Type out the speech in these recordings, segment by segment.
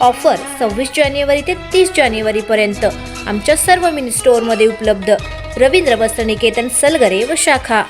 Offer सव्वीस जानेवारी ते तीस जानेवारीपर्यंत आमच्या सर्व मिनी स्टोअरमध्ये उपलब्ध. रवींद्र वस्त्रनिकेतन सलगरे व शाखा.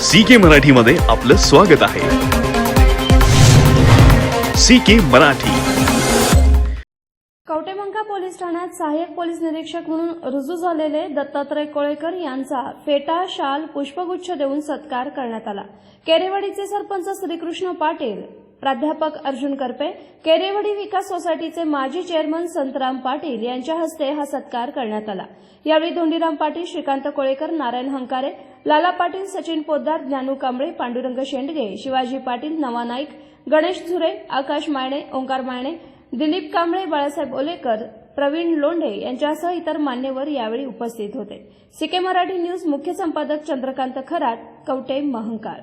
सी के मराठीमध्ये आपलं स्वागत आहे. C K Marathi. कवटेमंका पोलीस ठाण्यात सहाय्यक पोलीस निरीक्षक म्हणून रुजू झालेले दत्तात्रय कोळेकर यांचा फेटा शाल पुष्पगुच्छ देऊन सत्कार करण्यात आला. केरेवाडीचे सरपंच श्रीकृष्ण पाटील प्राध्यापक अर्जुन करपे केरेवाडी विकास सोसायटीचे माजी चेअरमन संतराम पाटील यांच्या हस्ते हा सत्कार करण्यात आला. यावेळी धोंडीराम पाटील श्रीकांत कोळेकर नारायण हंकारे लाला पाटील सचिन पोद्दार ज्ञानू कांबळे पांडुरंग शेंडगे शिवाजी पाटील नवा नाईक गणेश झुरे आकाश मायणे ओंकार मायणे दिलीप कांबळे बाळासाहेब ओलेकर प्रवीण लोंढे यांच्यासह इतर मान्यवर यावेळी उपस्थित होते. सिके मराठी न्यूज मुख्य संपादक चंद्रकांत खरात कवटे महंकाळ